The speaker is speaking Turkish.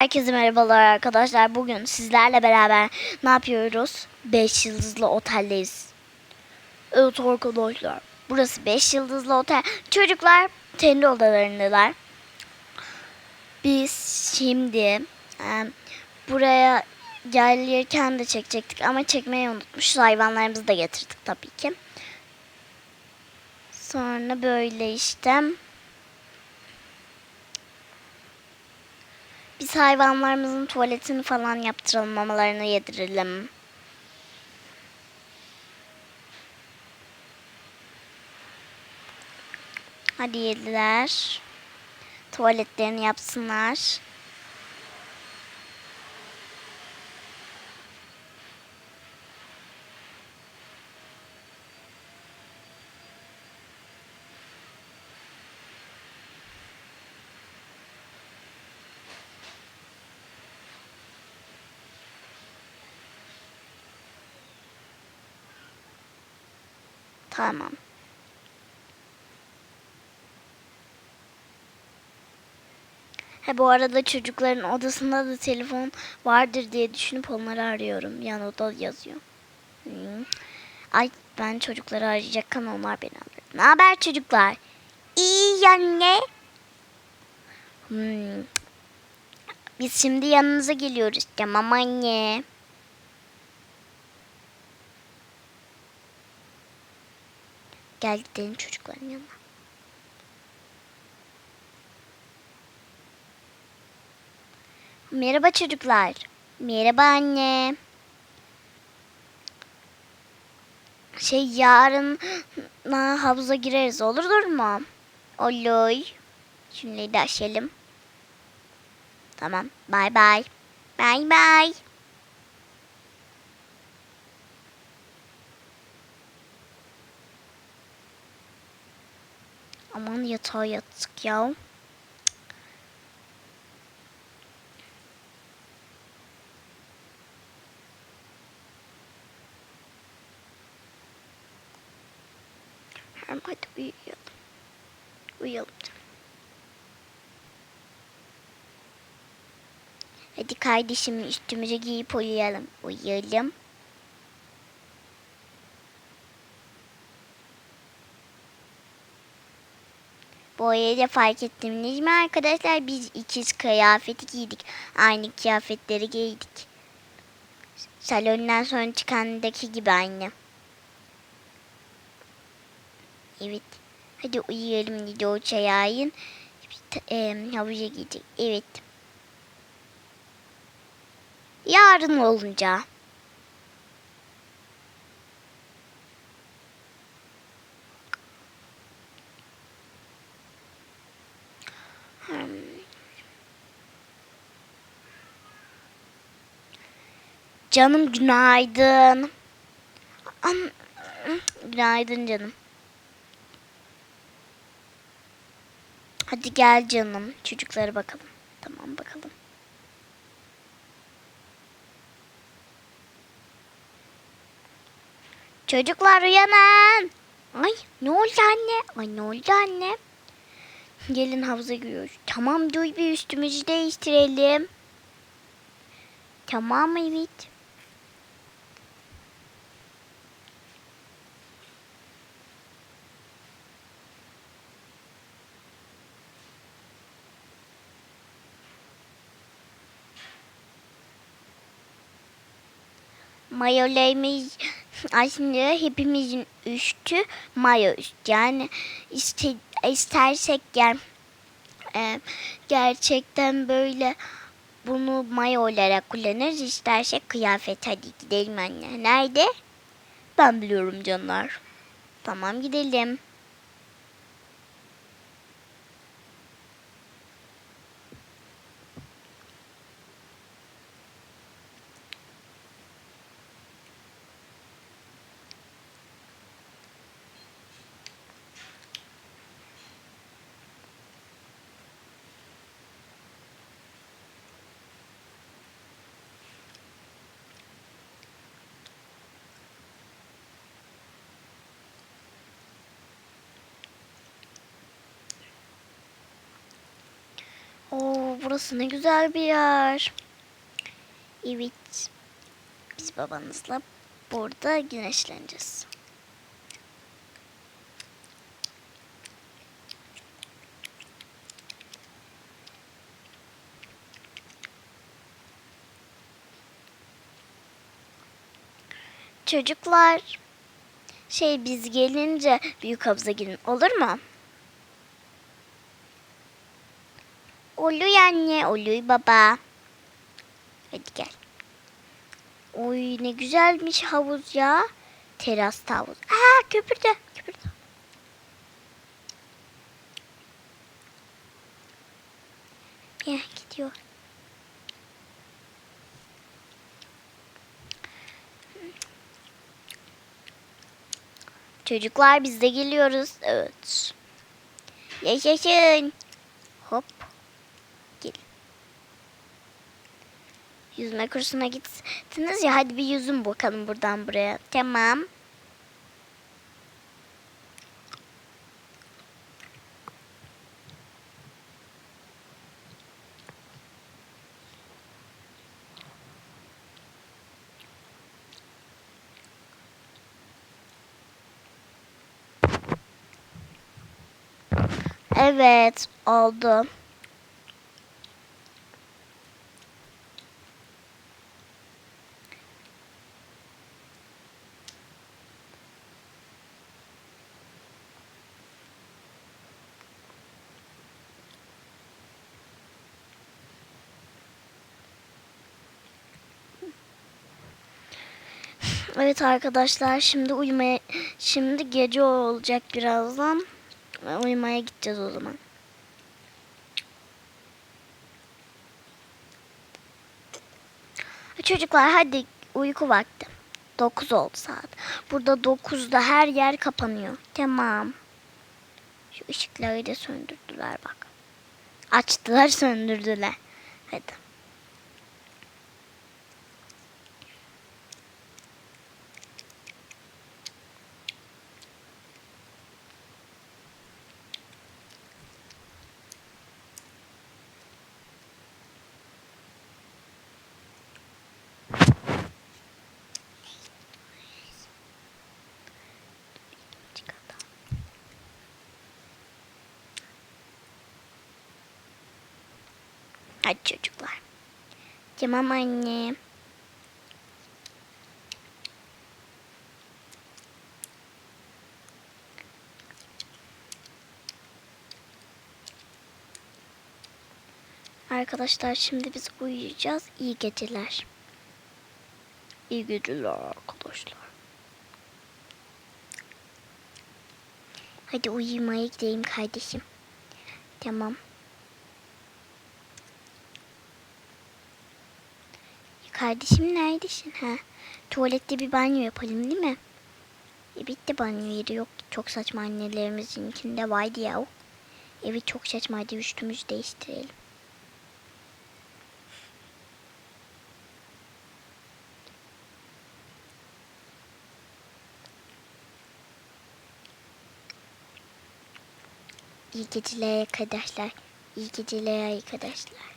Herkese merhabalar arkadaşlar. Bugün sizlerle beraber ne yapıyoruz? 5 yıldızlı oteldeyiz. Evet arkadaşlar. Burası 5 yıldızlı otel. Çocuklar kendi odalarındalar. Biz şimdi e, buraya gelirken de çekecektik ama çekmeyi unutmuşuz. Hayvanlarımızı da getirdik tabii ki. Sonra böyle işte Biz hayvanlarımızın tuvaletini falan yaptıralım, mamalarını yedirelim. Hadi yediler. Tuvaletlerini yapsınlar. Tamam. He bu arada çocukların odasında da telefon vardır diye düşünüp onları arıyorum. Yan oda yazıyor. Hmm. Ay ben çocukları arayacakken onlar beni arıyor. Ne haber çocuklar? İyi anne. Hmm. Biz şimdi yanınıza geliyoruz. Tamam anne. Gel gidelim çocukların yanına. Merhaba çocuklar. Merhaba anne. Şey yarın havuza gireriz olur mu? Olur. Şimdi de açalım. Tamam. Bay bay. Bay bay. Aman yatağa yattık ya. Hem hadi uyuyalım. Uyuyalım. Hadi kardeşim üstümüze giyip uyuyalım. Uyuyalım. Bu arada fark ettiniz mi arkadaşlar? Biz ikiz kıyafeti giydik. Aynı kıyafetleri giydik. Salondan sonra çıkandaki gibi aynı. Evet. Hadi uyuyalım dedi o çayayın. E, havuza gidecek. Evet. Yarın olunca. Canım günaydın. Am- Günaydın canım. Hadi gel canım. Çocuklara bakalım. Tamam bakalım. Çocuklar uyanın. Ay ne oldu anne? Ay ne oldu anne? Gelin havuza giriyoruz. Tamam dur bir üstümüzü değiştirelim. Tamam evet. Mayolarımız aslında hepimizin üstü mayo üst. Yani iste, istersek gel e, gerçekten böyle bunu mayo olarak kullanırız. İstersek kıyafet. Hadi gidelim anne. Nerede? Ben biliyorum canlar. Tamam gidelim. Oo, burası ne güzel bir yer. Evet. Biz babanızla burada güneşleneceğiz. Çocuklar, şey biz gelince büyük havuza girin olur mu? Oluy anne, oluy baba. Hadi gel. Oy ne güzelmiş havuz ya. Teras havuz. Aa köpürde, köpürde. Ya gidiyor. Çocuklar biz de geliyoruz. Evet. Yaşasın. Hop. Gel. Yüzme kursuna gittiniz ya hadi bir yüzün bakalım buradan buraya. Tamam. Evet oldu. Evet arkadaşlar şimdi uyumaya şimdi gece olacak birazdan. Uyumaya gideceğiz o zaman. Çocuklar hadi uyku vakti. 9 oldu saat. Burada 9'da her yer kapanıyor. Tamam. Şu ışıkları da söndürdüler bak. Açtılar söndürdüler. Hadi. Hadi çocuklar. Tamam anne. Arkadaşlar şimdi biz uyuyacağız. İyi geceler. İyi geceler arkadaşlar. Hadi uyumaya gideyim kardeşim. Tamam. Kardeşim neredesin? Ha, tuvalette bir banyo yapalım değil mi? E bitti banyo yeri yok. Çok saçma annelerimizin vardı ya. Evet çok saçma hadi üstümüzü değiştirelim. İyi geceler arkadaşlar. İyi geceler arkadaşlar.